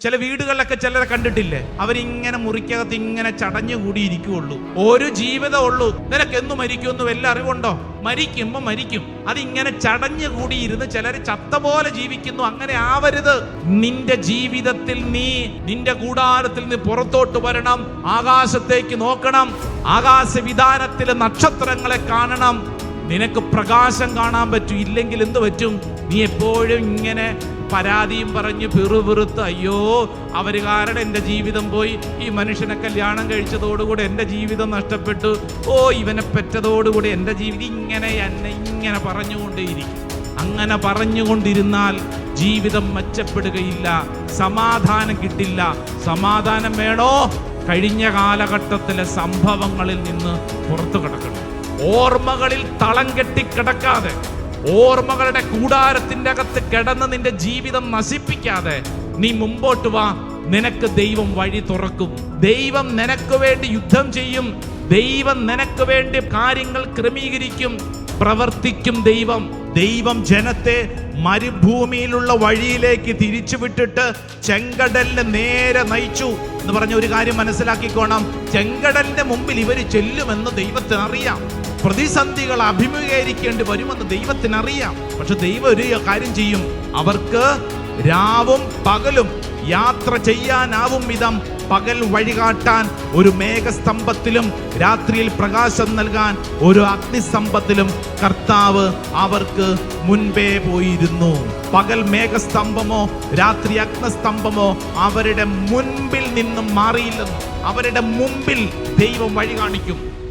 ചില വീടുകളിലൊക്കെ ചിലരെ കണ്ടിട്ടില്ലേ? അവരിങ്ങനെ മുറിക്കകത്ത് ഇങ്ങനെ ചടഞ്ഞു കൂടി ഒരു ജീവിതം ഉള്ളൂ. നിനക്ക് എന്ന് മരിക്കുമെന്ന് വല്ല അറിവുണ്ടോ? മരിക്കുമ്പോ മരിക്കും. അതിങ്ങനെ ചടഞ്ഞു കൂടിയിരുന്ന് ചിലർ ചത്ത പോലെ ജീവിക്കുന്നു. അങ്ങനെ ആവരുത്. നിന്റെ ജീവിതത്തിൽ നീ നിന്റെ കൂടാരത്തിൽ നീ പുറത്തോട്ട് വരണം. ആകാശത്തേക്ക് നോക്കണം. ആകാശ വിധാനത്തിലെ നക്ഷത്രങ്ങളെ കാണണം. നിനക്ക് പ്രകാശം കാണാൻ പറ്റും. ഇല്ലെങ്കിൽ എന്ത് പറ്റും? നീ എപ്പോഴും ഇങ്ങനെ പരാതിയും പറഞ്ഞ് പിറുപിറുത്ത് അയ്യോ അവർ കാരണം എന്റെ ജീവിതം പോയി. ഈ മനുഷ്യനെ കല്യാണം കഴിച്ചതോടുകൂടി എന്റെ ജീവിതം നഷ്ടപ്പെട്ടു. ഓ ഇവനെ പെറ്റതോടുകൂടി എന്റെ ജീവിതം ഇങ്ങനെ എന്നെ ഇങ്ങനെ പറഞ്ഞുകൊണ്ടേയിരിക്കും. അങ്ങനെ പറഞ്ഞുകൊണ്ടിരുന്നാൽ ജീവിതം മെച്ചപ്പെടുകയില്ല സമാധാനം കിട്ടില്ല. സമാധാനം വേണോ? കഴിഞ്ഞ കാലഘട്ടത്തിലെ സംഭവങ്ങളിൽ നിന്ന് പുറത്തു കിടക്കണം. ഓർമ്മകളിൽ തളം കെട്ടി കിടക്കാതെ ഓർമ്മകളുടെ കൂടാരത്തിന്റെ അകത്ത് കിടന്ന് നിന്റെ ജീവിതം നശിപ്പിക്കാതെ നീ മുമ്പോട്ട് വാ. നിനക്ക് ദൈവം വഴി തുറക്കും. ദൈവം നിനക്ക് വേണ്ടി യുദ്ധം ചെയ്യും. ദൈവം നിനക്ക് വേണ്ടി കാര്യങ്ങൾ ക്രമീകരിക്കും. പ്രവർത്തിക്കും ദൈവം. ദൈവം ജനത്തെ മരുഭൂമിയിലുള്ള വഴിയിലേക്ക് തിരിച്ചു വിട്ടിട്ട് ചെങ്കടലിന് നേരെ നയിച്ചു എന്ന് പറഞ്ഞ ഒരു കാര്യം മനസ്സിലാക്കിക്കോണം. ചെങ്കടലിന്റെ മുമ്പിൽ ഇവർ ചെല്ലുമെന്ന് ദൈവത്തിന് അറിയാം. പ്രതിസന്ധികൾ അഭിമുഖീകരിക്കേണ്ടി വരുമെന്ന് ദൈവത്തിന് അറിയാം പക്ഷെ ദൈവം ഒരു കാര്യം ചെയ്യും. അവർക്ക് രാവും പകലും യാത്ര ചെയ്യാനാവും വിധം പകൽ വഴികാട്ടാൻ ഒരു മേഘസ്തംഭത്തിലും രാത്രിയിൽ പ്രകാശം നൽകാൻ ഒരു അഗ്നിസ്തംഭത്തിലും കർത്താവ് അവർക്ക് മുൻപേ പോയിരുന്നു. പകൽ മേഘസ്തംഭമോ രാത്രി അഗ്നസ്തംഭമോ അവരുടെ മുൻപിൽ നിന്നും മാറിയില്ലെന്നും അവരുടെ മുമ്പിൽ ദൈവം വഴി കാണിക്കും.